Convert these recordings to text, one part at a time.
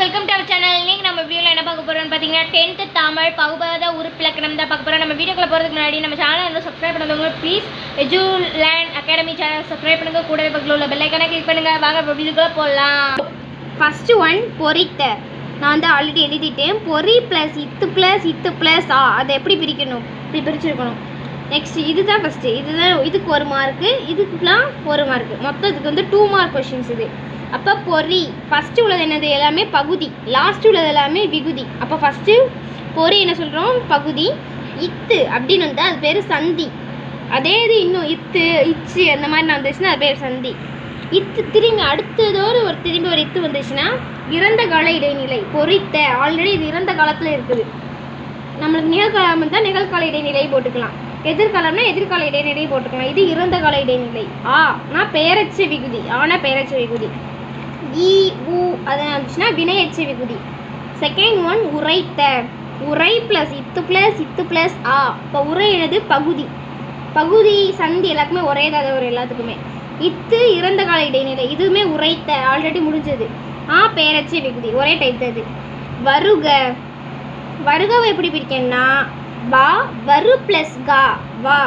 Welcome to our channel இன்றைக்கி நம்ம வீடியோவில் என்ன பார்க்க போகிறோம்னு பார்த்தீங்கன்னா டென்த்து தமிழ் பகுபாத உறுப்பிலக்கணம் தான் பார்க்க போகிறோம் நம்ம வீடியோக்குள்ள போகிறதுக்கு முன்னாடி நம்ம சேனல் வந்து சப்ஸ்கிரைப் பண்ணாதவங்க please Edu Land academy channel subscribe பண்ணுங்க. கூடவே பக்கத்தில் உள்ள பெல்லைக்கான கிளிக் பண்ணுங்க. வாங்க வீடியோக்குள்ளே போகலாம் ஃபஸ்ட்டு ஒன் பொறித்த. நான் வந்து ஆல்ரெடி எழுதிட்டேன். பொரி ப்ளஸ் இத்து ப்ளஸ் இத்து ப்ளஸ் ஆ? அதை எப்படி பிரிக்கணும்? இப்படி பிரிச்சிருக்கணும். நெக்ஸ்ட் இதுதான் ஃபஸ்ட்டு இதுதான் இதுக்கு ஒரு மார்க்கு இதுக்குலாம் ஒரு மார்க்கு மொத்தம் இதுக்கு வந்து டூ மார்க் கொஷின்ஸ் இது. அப்போ பொறி ஃபஸ்ட்டு உள்ளது என்னது? எல்லாமே பகுதி. லாஸ்ட் உள்ளது எல்லாமே விகுதி. அப்போ ஃபஸ்ட்டு பொறி என்ன சொல்கிறோம் பகுதி. இத்து அப்படின்னு வந்தால் அது பேர் சந்தி. அதே இது இன்னும் இத்து இச்சு அந்த மாதிரி நான் வந்துச்சுன்னா அது பேர் சந்தி. இத்து திரும்பி அடுத்ததோடு ஒரு திரும்பி ஒரு இத்து வந்துச்சுன்னா இறந்த கால இடைநிலை பொறித்த. ஆல்ரெடி இது இறந்த காலத்தில் இருக்குது. நம்மளுக்கு நிகழ்காலம் இருந்தால் நிகழ்கால இடைநிலை போட்டுக்கலாம். எதிர்காலம்னா எதிர்கால இடைநிலை போட்டுக்கலாம். இது இறந்த கால இடைநிலை. ஆ நான் பெயரச்ச விகுதி. ஆனா பெயரச்ச விகுதி. இ உ அது வந்துச்சுன்னா வினையச்ச விகுதி. செகண்ட் ஒன் உரைத்த. உரை ப்ளஸ் இத்து ப்ளஸ் இத்து ப்ளஸ் ஆ. இப்போ உரை எனது பகுதி. பகுதி சந்தி எல்லாத்துக்குமே ஒரே தான் ஒரு எல்லாத்துக்குமே. இத்து இறந்த கால இடைநிலை இதுவுமே உரைத்த ஆல்ரெடி முடிஞ்சது. ஆ பேரச்ச விகுதி ஒரே டைப் தான் இது. வருக. வருகவை எப்படி பிரிக்கணும்னா வா வரு ப்ளஸ் கா வா.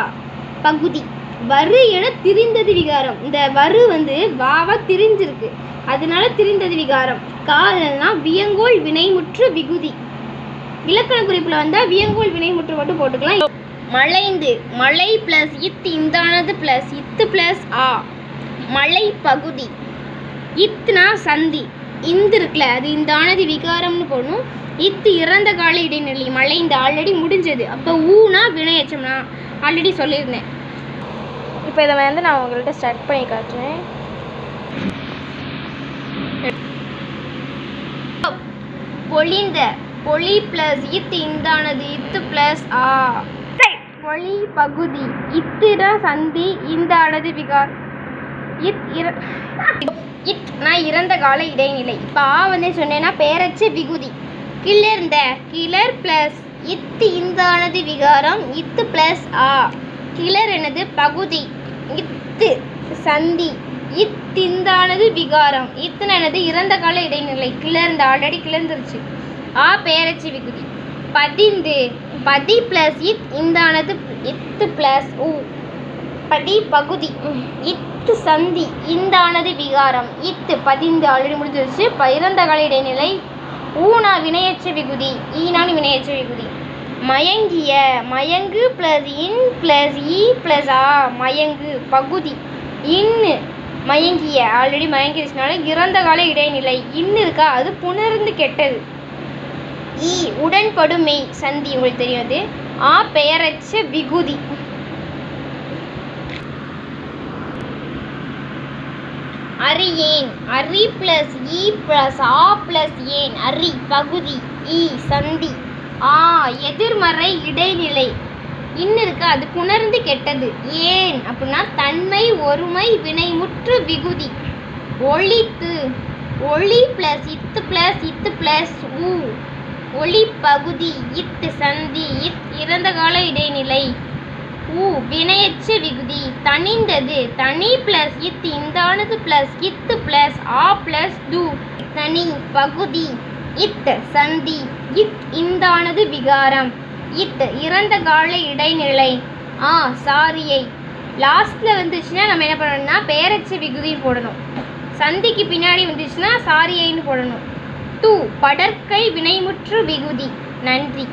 பகுதி. வரு என திரிந்தது விகாரம். இந்த வரு வந்து வாவா திரிஞ்சிருக்கு. அதனால திரிந்தது விகாரம். காதல்னா வியங்கோல் வினைமுற்று விகுதி. இலக்கண குறிப்பில் வந்தால் வியங்கோல் வினைமுற்று மட்டும் போட்டுக்கலாம். மலைந்து மலை ப்ளஸ் இத் இந்தானது ப்ளஸ் இத்து ப்ளஸ் ஆ. மலை பகுதி. இத்னா சந்தி. இந்து இருக்குல்ல அது இந்தானது விகாரம்னு போடணும். இத்து இறந்த கால இடைநிலை மழை இந்த ஆல்ரெடி முடிஞ்சது. அப்போ ஊனா வினையச்சம்னா ஆல்ரெடி சொல்லியிருந்தேன். இப்போ இதை வந்து நான் உங்கள்கிட்ட ஸ்டார்ட் பண்ணி காட்டுறேன். பொழிந்த பொலி ப்ளஸ் இத்து இந்தானது இத்து ப்ளஸ் ஆ. பொலி பகுதி இத்துனா சந்தி இந்தானது விகார். இத் இர இத் நான் இறந்த கால இடைநிலை. இப்போ ஆ வந்து சொன்னேன்னா பேரச்சு விகுதி. கிளர்ந்த கிளர் ப்ளஸ் இத்து இந்தானது விகாரம் இத்து ப்ளஸ் ஆ. கிளர் எனது பகுதி. இத்து சந்தி. இத்திந்தானது விகாரம். இத்தனை எனது இறந்த கால இடைநிலை. கிளர்ந்து ஆல்ரெடி கிளர்ந்துருச்சு. ஆ பேரச்சி விகுதி. பதிந்து பதி ப்ளஸ் இத் இந்தானது இத்து ப்ளஸ் ஊ படி பகுதி இத்து சந்தி. இந்தானது விகாரம். இத்து பதிந்து ஆல்ரெடி முடிஞ்சிருச்சு. ப- இறந்த கால இடைநிலை. ஊனா வினையச்ச விகுதி. ஈனான் வினையச்ச விகுதி. மயங்கிய மயங்கு ப்ளஸ் இன் ப்ளஸ் இ ப்ளஸ் ஆ மயங்கு பகுதி. இன்னு மயங்கிய ஆல்ரெடி மயங்கிருச்சுனால இறந்த கால இடைநிலை. இன்னு இருக்கா அது புணர்ந்து கெட்டது. E, இ உடன்படுமை சந்தி உங்களுக்கு தெரியும் அது. ஆ பெயரச்ச விகுதி. ஏன் அரி பிளஸ் இ பிளஸ் ஆ பிளஸ் ஏன். அரி பகுதி. இ சந்தி. ஆ எதிர்மறை இடைநிலை. இன்னும் இருக்கு அது புணர்ந்து கெட்டது. ஏன் அப்படின்னா தன்மை ஒருமை வினைமுற்று விகுதி. ஒளித்து ஒளி பிளஸ் இத்து பிளஸ் இத்து பிளஸ் ஊ. ஒளி பகுதி இத்து சந்தி இத் இறந்த கால இடைநிலை. ஊ வினையச்ச விகுதி. தனிந்தது தனி பிளஸ் இத் இந்தானது பிளஸ் இத்து பிளஸ் ஆ பிளஸ் து. தனி பகுதி. இத் சந்தி இத் இந்தானது விகாரம் இத் இறந்த கால இடைநிலை ஆ சாரியை. லாஸ்ட்ல வந்துச்சுன்னா நம்ம என்ன பண்ணணும்னா பேரச்சி விகுதின்னு போடணும். சந்திக்கு பின்னாடி வந்துச்சுன்னா சாரியைன்னு போடணும். டூ படற்கை வினைமுற்று விகுதி. நன்றி.